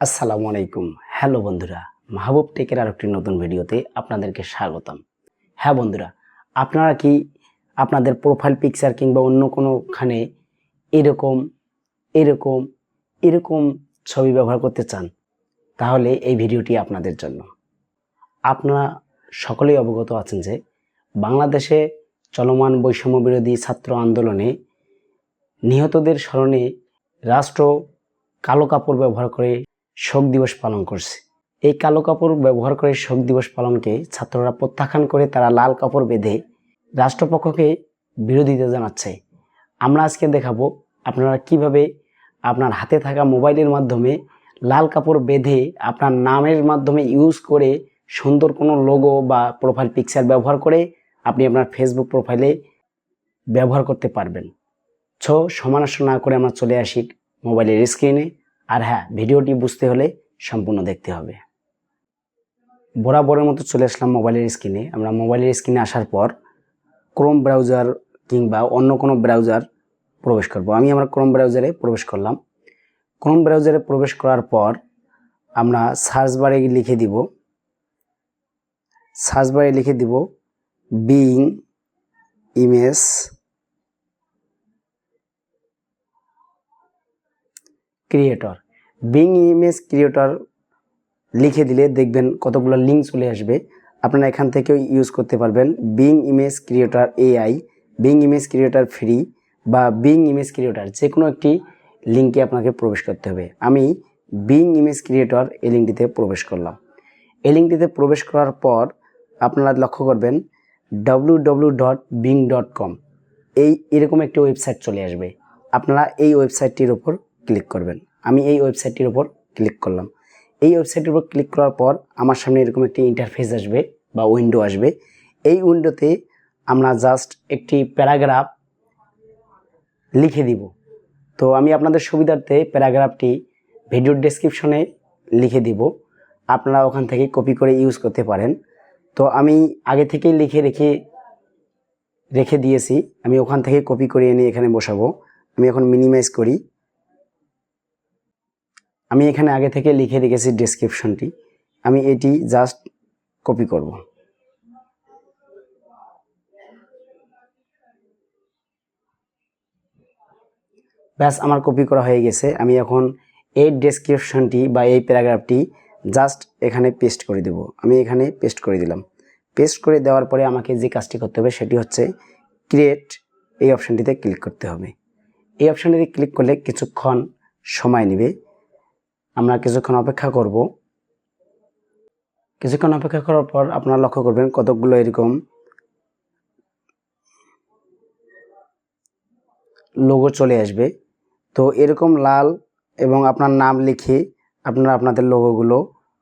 আসসালামু আলাইকুম। হ্যালো বন্ধুরা, মাহবুব টেকের আর একটি নতুন ভিডিওতে আপনাদেরকে স্বাগতম। হ্যাঁ বন্ধুরা, আপনারা কি আপনাদের প্রোফাইল পিকচার কিংবা অন্য কোনোখানে এরকম এরকম এরকম ছবি ব্যবহার করতে চান, তাহলে এই ভিডিওটি আপনাদের জন্য। আপনারা সকলেই অবগত আছেন যে বাংলাদেশে চলমান বৈষম্য বিরোধী ছাত্র আন্দোলনে নিহতদের স্মরণে রাষ্ট্র কালো কাপড় ব্যবহার করে শোক দিবস পালন করছে। এই কালো কাপড় ব্যবহার করে শোক দিবস পালনকে ছাত্ররা প্রত্যাখ্যান করে তারা লাল কাপড় বেঁধে রাষ্ট্রপক্ষকে বিরোধিতা জানাচ্ছে। আমরা আজকে দেখাবো আপনারা কীভাবে আপনার হাতে থাকা মোবাইলের মাধ্যমে লাল কাপড় বেঁধে আপনার নামের মাধ্যমে ইউজ করে সুন্দর কোনো লোগো বা প্রোফাইল পিকচার ব্যবহার করে আপনি আপনার ফেসবুক প্রোফাইলে ব্যবহার করতে পারবেন। ছো সমানস্য না করে আমরা চলে আসি মোবাইলের স্ক্রিনে আর হ্যাঁ ভিডিওটি বুঝতে হলে সম্পূর্ণ দেখতে হবে। বরাবরের মতো চলে আসলাম মোবাইলের স্ক্রিনে আমরা মোবাইলের স্ক্রিনে আসার পর ক্রোম ব্রাউজার কিংবা অন্য কোনো ব্রাউজার প্রবেশ করব। আমি আমার ক্রোম ব্রাউজারে প্রবেশ করলাম। ক্রোম ব্রাউজারে প্রবেশ করার পর আমরা সার্চ বারে লিখে দিব। সার্চ বারে লিখে দিব Bing image creator Bing image creator লিখে দিলে দেখবেন কতগুলো লিঙ্ক চলে আসবে। আপনারা এখান থেকেও ইউজ করতে পারবেন Bing image creator AI Bing image creator free বা বিং ইমেজ ক্রিয়েটর যে কোনো একটি লিঙ্কে আপনাকে প্রবেশ করতে হবে। আমি বিং ইমেজ ক্রিয়েটর এই লিঙ্কটিতে প্রবেশ করলাম। এই লিঙ্কটিতে প্রবেশ করার পর আপনারা লক্ষ্য করবেন W W dot Bing dot com এই এরকম একটি ওয়েবসাইট চলে আসবে। আপনারা এই ওয়েবসাইটটির উপর ক্লিক করবেন। আমি এই ওয়েবসাইটটির উপর ক্লিক করলাম। এই ওয়েবসাইটের উপর ক্লিক করার পর আমার সামনে এরকম একটি ইন্টারফেস আসবে বা উইন্ডো আসবে। এই উইন্ডোতে আমরা জাস্ট একটি প্যারাগ্রাফ লিখে দিব। তো আমি আপনাদের সুবিধার্থে প্যারাগ্রাফটি ভিডিওর ডেসক্রিপশনে লিখে দিব। আপনারা ওখান থেকে কপি করে ইউজ করতে পারেন। তো আমি আগে থেকেই লিখে রেখে রেখে দিয়েছি। আমি ওখান থেকে কপি করে এনে এখানে বসাবো। আমি এখন মিনিমাইজ করি। আমি এখানে আগে থেকে লিখে রেখেছি ডেসক্রিপশনটি আমি এটি জাস্ট কপি করব। ব্যাস, আমার কপি করা হয়ে গেছে। আমি এখন এই ডেসক্রিপশনটি বা এই প্যারাগ্রাফটি জাস্ট এখানে পেস্ট করে দেব। আমি এখানে পেস্ট করে দিলাম। পেস্ট করে দেওয়ার পরে আমাকে যে কাজটি করতে হবে সেটি হচ্ছে ক্রিয়েট এই অপশানটিতে ক্লিক করতে হবে। এই অপশানটিতে ক্লিক করলে কিছুক্ষণ সময় নেবে। আমরা কিছুক্ষণ অপেক্ষা করব। কিছুক্ষণ অপেক্ষা করার পর আপনারা লক্ষ্য করবেন কতকগুলো এরকম লোগো চলে আসবে। তো এরকম লাল এবং আপনার নাম লিখে আপনারা আপনাদের লোগোগুলো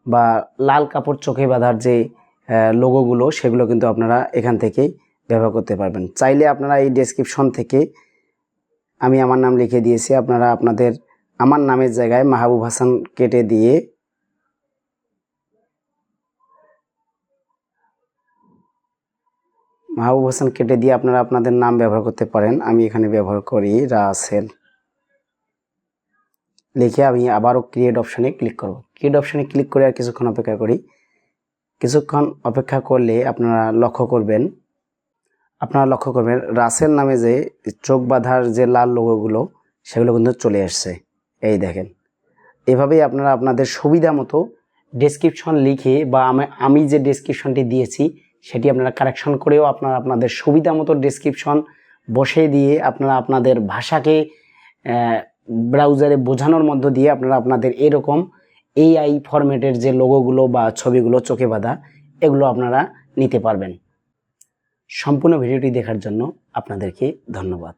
বা লাল কাপড় চোখে বাঁধার যে লোগোগুলো সেগুলো কিন্তু আপনারা এখান থেকে ব্যবহার করতে পারবেন। চাইলে আপনারা এই ডেসক্রিপশন থেকে আমি আমার নাম লিখে দিয়েছি, আপনারা আপনাদের আমার নামের জায়গায় মাহবুব হাসান কেটে দিয়ে মাহবুব হাসান কেটে দিয়ে আপনারা আপনাদের নাম ব্যবহার করতে পারেন। আমি এখানে ব্যবহার করি রাসেল। লিখে আমি আবারও ক্রিয়েট অপশানে ক্লিক করব। ক্রিয়েট অপশানে ক্লিক করে আর কিছুক্ষণ অপেক্ষা করি। কিছুক্ষণ অপেক্ষা করলে আপনারা লক্ষ্য করবেন, আপনারা লক্ষ্য করবেন রাসেল নামে যে চোখ বাঁধার যে লাল লোগোগুলো সেগুলো কিন্তু চলে আসছে। এই দেখেন। এভাবেই আপনারা আপনাদের সুবিধা মতো ডেসক্রিপশন লিখে বা আমি যে ডেসক্রিপশনটি দিয়েছি, সেটি আপনারা কারেকশন করেও আপনারা আপনাদের সুবিধা মতো ডেসক্রিপশন বসে দিয়ে আপনারা আপনাদের ভাষাকে ব্রাউজারে বোঝানোর মধ্য দিয়ে আপনারা আপনাদের এরকম এআই ফরম্যাটের যে লোগোগুলো বা ছবিগুলো চোখে বাঁধা, এগুলো আপনারা নিতে পারবেন। সম্পূর্ণ ভিডিওটি দেখার জন্য আপনাদেরকে ধন্যবাদ।